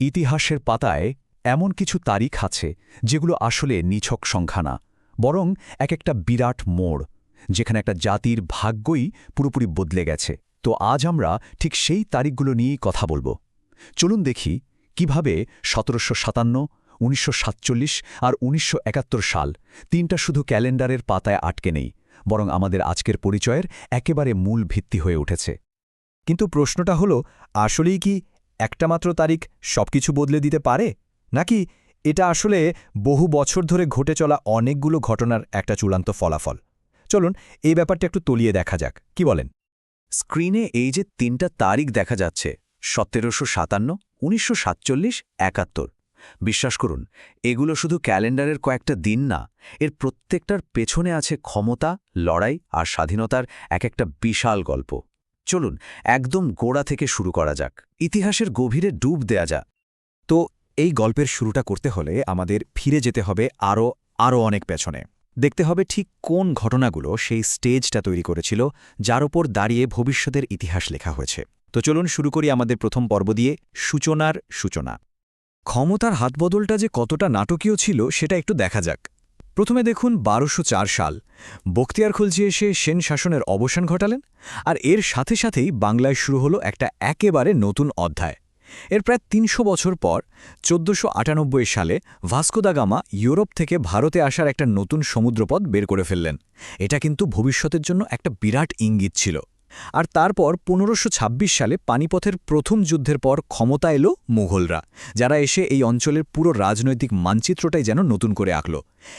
ইতিহাসের পাতায় এমন কিছু তারিখ আছে যেগুলো আসলে নিছক সংখ্যা না, বরং এক একটা বিরাট মোড়, যেখানে একটা জাতির ভাগ্যই পুরোপুরি বদলে গেছে। তো আজ আমরা ঠিক সেই তারিখগুলো নিয়েই কথা বলব। চলুন দেখি কীভাবে সতেরোশো সাতান্ন আর উনিশশো একাত্তর সাল তিনটা শুধু ক্যালেন্ডারের পাতায় আটকে নেই, বরং আমাদের আজকের পরিচয়ের একেবারে মূল ভিত্তি হয়ে উঠেছে। কিন্তু প্রশ্নটা হলো, আসলেই কি একটা মাত্র তারিখ সবকিছু বদলে দিতে পারে? নাকি এটা আসলে বহু বছর ধরে ঘটে চলা অনেকগুলো ঘটনার একটা চূড়ান্ত ফলাফল? চলুন এই ব্যাপারটা একটু তলিয়ে দেখা যাক। কি বলেন? স্ক্রিনে এই যে তিনটা তারিখ দেখা যাচ্ছে, সতেরোশো সাতান্ন, উনিশশো বিশ্বাস করুন, এগুলো শুধু ক্যালেন্ডারের কয়েকটা দিন না, এর প্রত্যেকটার পেছনে আছে ক্ষমতা, লড়াই আর স্বাধীনতার এক একটা বিশাল গল্প। চলুন, একদম গোড়া থেকে শুরু করা যাক। ইতিহাসের গভীরে ডুব দেয়া যা তো, এই গল্পের শুরুটা করতে হলে আমাদের ফিরে যেতে হবে আরও আরও অনেক পেছনে। দেখতে হবে ঠিক কোন ঘটনাগুলো সেই স্টেজটা তৈরি করেছিল, যার ওপর দাঁড়িয়ে ভবিষ্যতের ইতিহাস লেখা হয়েছে। তো চলুন শুরু করি আমাদের প্রথম পর্ব দিয়ে, সূচনার সূচনা। ক্ষমতার হাতবদলটা যে কতটা নাটকীয় ছিল, সেটা একটু দেখা যাক। প্রথমে দেখুন বারোশো সাল। বক্তিয়ার খলজি এসে সেন শাসনের অবসান ঘটালেন আর এর সাথে সাথেই বাংলায় শুরু হলো একটা একেবারে নতুন অধ্যায়। এর প্রায় তিনশো বছর পর চোদ্দশো আটানব্বই সালে ভাস্কোদাগামা ইউরোপ থেকে ভারতে আসার একটা নতুন সমুদ্রপথ বের করে ফেললেন। এটা কিন্তু ভবিষ্যতের জন্য একটা বিরাট ইঙ্গিত ছিল। আর তারপর পনেরোশো সালে পানিপথের প্রথম যুদ্ধের পর ক্ষমতা এলো মুঘলরা, যারা এসে এই অঞ্চলের পুরো রাজনৈতিক মানচিত্রটাই যেন নতুন করে আঁকল।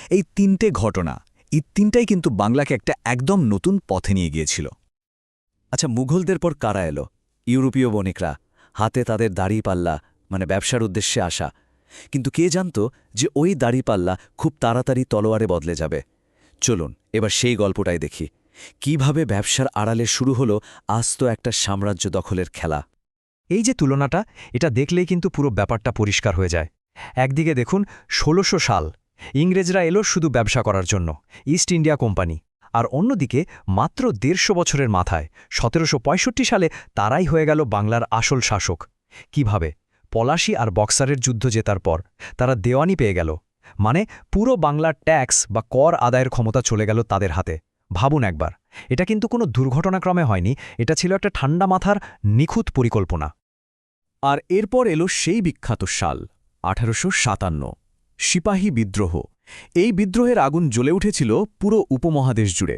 এই তিনটে ঘটনা, এই তিনটাই কিন্তু বাংলাকে একটা একদম নতুন পথে নিয়ে গিয়েছিল। আচ্ছা মুঘলদের পর কারা এলো? ইউরোপীয় বণিকরা, হাতে তাদের দাড়িপাল্লা মানে ব্যবসার উদ্দেশ্যে আসা। কিন্তু কে জানত যে ওই দাড়িপাল্লা খুব তাড়াতাড়ি তলোয়ারে বদলে যাবে? চলুন, এবার সেই গল্পটাই দেখি। কীভাবে ব্যবসার আড়ালে শুরু হলো আস্ত একটা সাম্রাজ্য দখলের খেলা। এই যে তুলনাটা, এটা দেখলেই কিন্তু পুরো ব্যাপারটা পরিষ্কার হয়ে যায়। একদিকে দেখুন, ষোলোশো সাল, ইংরেজরা এলো শুধু ব্যবসা করার জন্য, ইস্ট ইন্ডিয়া কোম্পানি। আর অন্যদিকে, মাত্র দেড়শো বছরের মাথায়, সতেরোশো পঁয়ষট্টি সালে তারাই হয়ে গেল বাংলার আসল শাসক। কীভাবে? পলাশি আর বক্সারের যুদ্ধ জেতার পর, তারা দেওয়ানি পেয়ে গেল। মানে পুরো বাংলার ট্যাক্স বা কর আদায়ের ক্ষমতা চলে গেল তাদের হাতে। ভাবুন একবার। এটা কিন্তু কোনো দুর্ঘটনাক্রমে হয়নি, এটা ছিল একটা ঠান্ডা মাথার নিখুঁত পরিকল্পনা। আর এরপর এলো সেই বিখ্যাত সাল আঠারোশো সাতান্ন, সিপাহী বিদ্রোহ। এই বিদ্রোহের আগুন জ্বলে উঠেছিল পুরো উপমহাদেশ জুড়ে,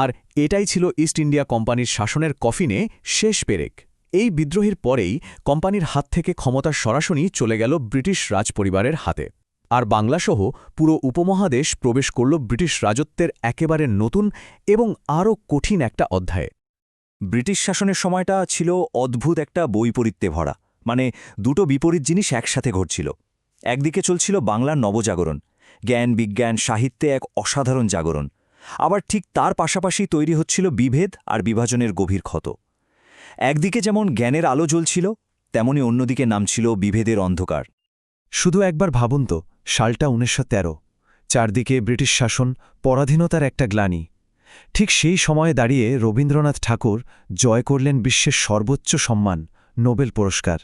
আর এটাই ছিল ইস্ট ইন্ডিয়া কোম্পানির শাসনের কফিনে শেষ পেরেক। এই বিদ্রোহের পরেই কোম্পানির হাত থেকে ক্ষমতা সরাসরি চলে গেল ব্রিটিশ রাজপরিবারের হাতে। আর বাংলাসহ পুরো উপমহাদেশ প্রবেশ করল ব্রিটিশ রাজত্বের একেবারে নতুন এবং আরও কঠিন একটা অধ্যায়ে। ব্রিটিশ শাসনের সময়টা ছিল অদ্ভুত একটা বৈপরীত্যে ভরা মানে দুটো বিপরীত জিনিস একসাথে ঘটছিল। একদিকে চলছিল বাংলার নবজাগরণ, জ্ঞান বিজ্ঞান সাহিত্যে এক অসাধারণ জাগরণ। আবার ঠিক তার পাশাপাশি তৈরি হচ্ছিল বিভেদ আর বিভাজনের গভীর ক্ষত। একদিকে যেমন জ্ঞানের আলো জ্বলছিল, তেমনি অন্যদিকে নামছিল বিভেদের অন্ধকার। শুধু একবার ভাবুন তো, সালটা উনিশশো তেরো। চারদিকে ব্রিটিশ শাসন, পরাধীনতার একটা গ্লানি। ঠিক সেই সময়ে দাঁড়িয়ে রবীন্দ্রনাথ ঠাকুর জয় করলেন বিশ্বের সর্বোচ্চ সম্মান, নোবেল পুরস্কার।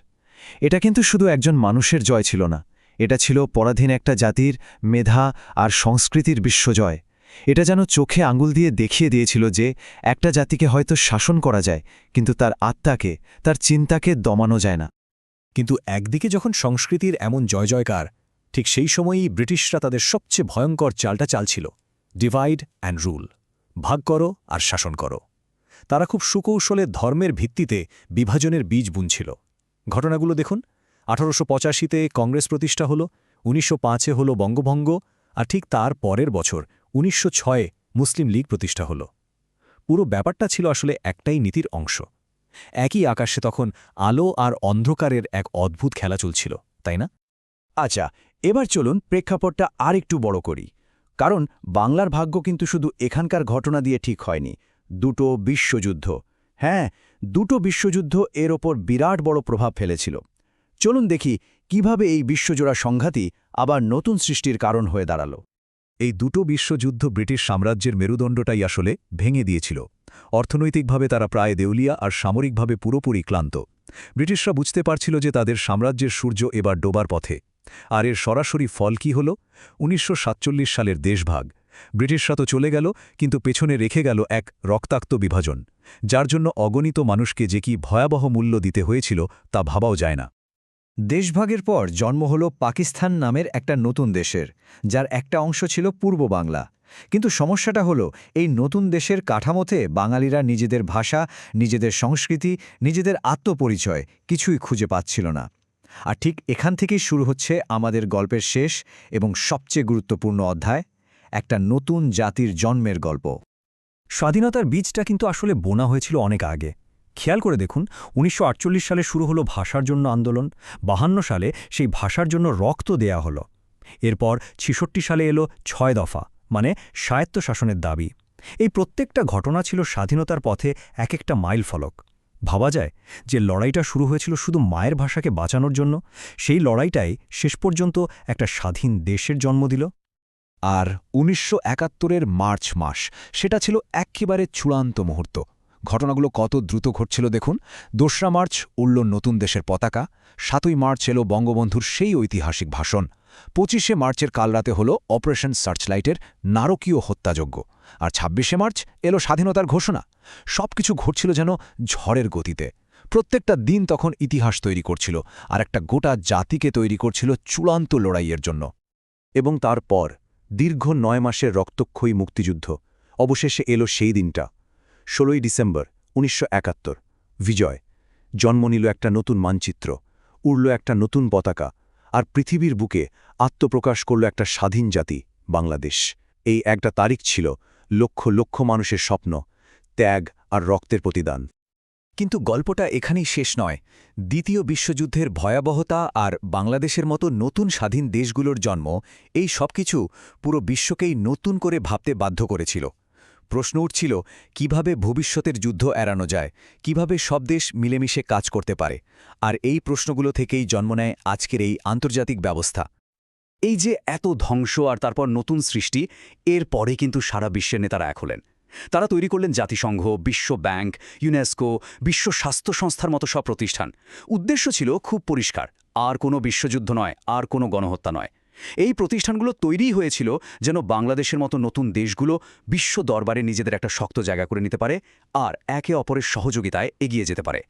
এটা কিন্তু শুধু একজন মানুষের জয় ছিল না, এটা ছিল পরাধীন একটা জাতির মেধা আর সংস্কৃতির বিশ্বজয়। এটা যেন চোখে আঙুল দিয়ে দেখিয়ে দিয়েছিল যে একটা জাতিকে হয়তো শাসন করা যায়, কিন্তু তার আত্মাকে, তার চিন্তাকে দমানো যায় না। কিন্তু একদিকে যখন সংস্কৃতির এমন জয় জয়কার, ঠিক সেই সময়ই ব্রিটিশরা তাদের সবচেয়ে ভয়ঙ্কর চালটা চালছিল ডিভাইড অ্যান্ড রুল ভাগ করো আর শাসন করো। তারা খুব সুকৌশলে ধর্মের ভিত্তিতে বিভাজনের বীজ বুনছিল। ঘটনাগুলো দেখুন, আঠারোশো পঁচাশিতে কংগ্রেস প্রতিষ্ঠা হল, উনিশশো পাঁচে হল বঙ্গভঙ্গ, আর ঠিক তার পরের বছর, উনিশশো মুসলিম লীগ প্রতিষ্ঠা হল। পুরো ব্যাপারটা ছিল আসলে একটাই নীতির অংশ। একই আকাশে তখন আলো আর অন্ধকারের এক অদ্ভুত খেলা চলছিল, তাই না? আচ্ছা এবার চলুন প্রেক্ষাপটটা আর একটু বড় করি। কারণ বাংলার ভাগ্য কিন্তু শুধু এখানকার ঘটনা দিয়ে ঠিক হয়নি। দুটো বিশ্বযুদ্ধ। হ্যাঁ দুটো বিশ্বযুদ্ধ এর ওপর বিরাট বড় প্রভাব ফেলেছিল। চলুন দেখি কীভাবে এই বিশ্বজোড়া সংঘাতই আবার নতুন সৃষ্টির কারণ হয়ে দাঁড়াল। এই দুটো বিশ্বযুদ্ধ ব্রিটিশ সাম্রাজ্যের মেরুদণ্ডটাই আসলে ভেঙে দিয়েছিল। অর্থনৈতিকভাবে তারা প্রায় দেউলিয়া আর সামরিকভাবে পুরোপুরি ক্লান্ত। ব্রিটিশরা বুঝতে পারছিল যে তাদের সাম্রাজ্যের সূর্য এবার ডোবার পথে। আর এর সরাসরি ফল কি হল? উনিশশো সাতচল্লিশ সালের দেশভাগ। ব্রিটিশরা তো চলে গেল, কিন্তু পেছনে রেখে গেল এক রক্তাক্ত বিভাজন, যার জন্য অগণিত মানুষকে যে কি ভয়াবহ মূল্য দিতে হয়েছিল তা ভাবাও যায় না। দেশভাগের পর জন্ম হল পাকিস্তান নামের একটা নতুন দেশের, যার একটা অংশ ছিল পূর্ব বাংলা। কিন্তু সমস্যাটা হলো, এই নতুন দেশের কাঠামোতে বাঙালিরা নিজেদের ভাষা, নিজেদের সংস্কৃতি, নিজেদের আত্মপরিচয় কিছুই খুঁজে পাচ্ছিল না। আর ঠিক এখান থেকেই শুরু হচ্ছে আমাদের গল্পের শেষ এবং সবচেয়ে গুরুত্বপূর্ণ অধ্যায়, একটা নতুন জাতির জন্মের গল্প। স্বাধীনতার বীজটা কিন্তু আসলে বোনা হয়েছিল অনেক আগে। খেয়াল করে দেখুন, উনিশশো আটচল্লিশ সালে শুরু হলো ভাষার জন্য আন্দোলন, বাহান্ন সালে সেই ভাষার জন্য রক্ত দেয়া হলো। এরপর ছিষট্টি সালে এলো ছয় দফা মানে স্বায়ত্ত শাসনের দাবি। এই প্রত্যেকটা ঘটনা ছিল স্বাধীনতার পথে এক একটা মাইল ফলক। ভাবা যায় যে লড়াইটা শুরু হয়েছিল শুধু মায়ের ভাষাকে বাঁচানোর জন্য, সেই লড়াইটাই শেষ পর্যন্ত একটা স্বাধীন দেশের জন্ম দিল। আর উনিশশো একাত্তরের মার্চ মাস, সেটা ছিল একেবারে চূড়ান্ত মুহূর্ত। ঘটনাগুলো কত দ্রুত ঘটছিল দেখুন। দোসরা মার্চ উড়ল নতুন দেশের পতাকা, সাতই মার্চ এলো বঙ্গবন্ধুর সেই ঐতিহাসিক ভাষণ। পঁচিশে মার্চের কালরাতে হল অপারেশন সার্চলাইটের নারকীয় হত্যাযজ্ঞ, আর ছাব্বিশে মার্চ এলো স্বাধীনতার ঘোষণা। সবকিছু ঘটছিল যেন ঝড়ের গতিতে। প্রত্যেকটা দিন তখন ইতিহাস তৈরি করছিল, আর একটা গোটা জাতিকে তৈরি করছিল চূড়ান্ত লড়াইয়ের জন্য। এবং তারপর দীর্ঘ নয় মাসের রক্তক্ষয়ী মুক্তিযুদ্ধ, অবশেষে এলো সেই দিনটা। ষোলোই ডিসেম্বর, উনিশশো একাত্তর। বিজয়। জন্ম নিল একটা নতুন মানচিত্র, উড়ল একটা নতুন পতাকা, আর পৃথিবীর বুকে আত্মপ্রকাশ করল একটা স্বাধীন জাতি, বাংলাদেশ। এই একটা তারিখ ছিল লক্ষ লক্ষ মানুষের স্বপ্ন, ত্যাগ আর রক্তের প্রতিদান। কিন্তু গল্পটা এখানেই শেষ নয়। দ্বিতীয় বিশ্বযুদ্ধের ভয়াবহতা আর বাংলাদেশের মতো নতুন স্বাধীন দেশগুলোর জন্ম, এই সবকিছু পুরো বিশ্বকেই নতুন করে ভাবতে বাধ্য করেছিল। প্রশ্ন উঠছিল, কীভাবে ভবিষ্যতের যুদ্ধ এড়ানো যায়? কীভাবে সব দেশ মিলেমিশে কাজ করতে পারে? আর এই প্রশ্নগুলো থেকেই জন্ম নেয় আজকের এই আন্তর্জাতিক ব্যবস্থা। এই যে এত ধ্বংস আর তারপর নতুন সৃষ্টি, এর পরে কিন্তু সারা বিশ্বের নেতারা এক হলেন। তারা তৈরি করলেন জাতিসংঘ, বিশ্ব ব্যাংক, ইউনেস্কো, বিশ্ব স্বাস্থ্য সংস্থার মতো সব প্রতিষ্ঠান। উদ্দেশ্য ছিল খুব পরিষ্কার, আর কোনো বিশ্বযুদ্ধ নয়, আর কোনো গণহত্যা নয়। এই প্রতিষ্ঠানগুলো তৈরি হয়েছিল যেন বাংলাদেশের মতো নতুন দেশগুলো বিশ্ব দরবারে নিজেদের একটা শক্ত জায়গা করে নিতে পারে আর একে অপরের সহযোগিতায় এগিয়ে যেতে পারে।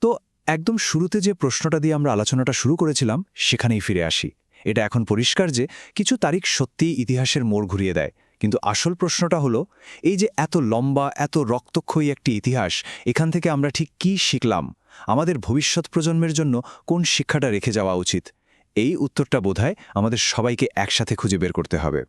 তো একদম শুরুতে যে প্রশ্নটা দিয়ে আমরা আলোচনাটা শুরু করেছিলাম, সেখানেই ফিরে আসি। এটা এখন পরিষ্কার যে কিছু তারিখ সত্যিই ইতিহাসের মোড় ঘুরিয়ে দেয়। কিন্তু আসল প্রশ্নটা হলো, এই যে এত লম্বা, এত রক্তক্ষয়ী একটি ইতিহাস, এখান থেকে আমরা ঠিক কি শিখলাম? আমাদের ভবিষ্যৎ প্রজন্মের জন্য কোন শিক্ষাটা রেখে যাওয়া উচিত? এই উত্তরটা বোধহয় আমাদের সবাইকে একসাথে খুঁজে বের করতে হবে।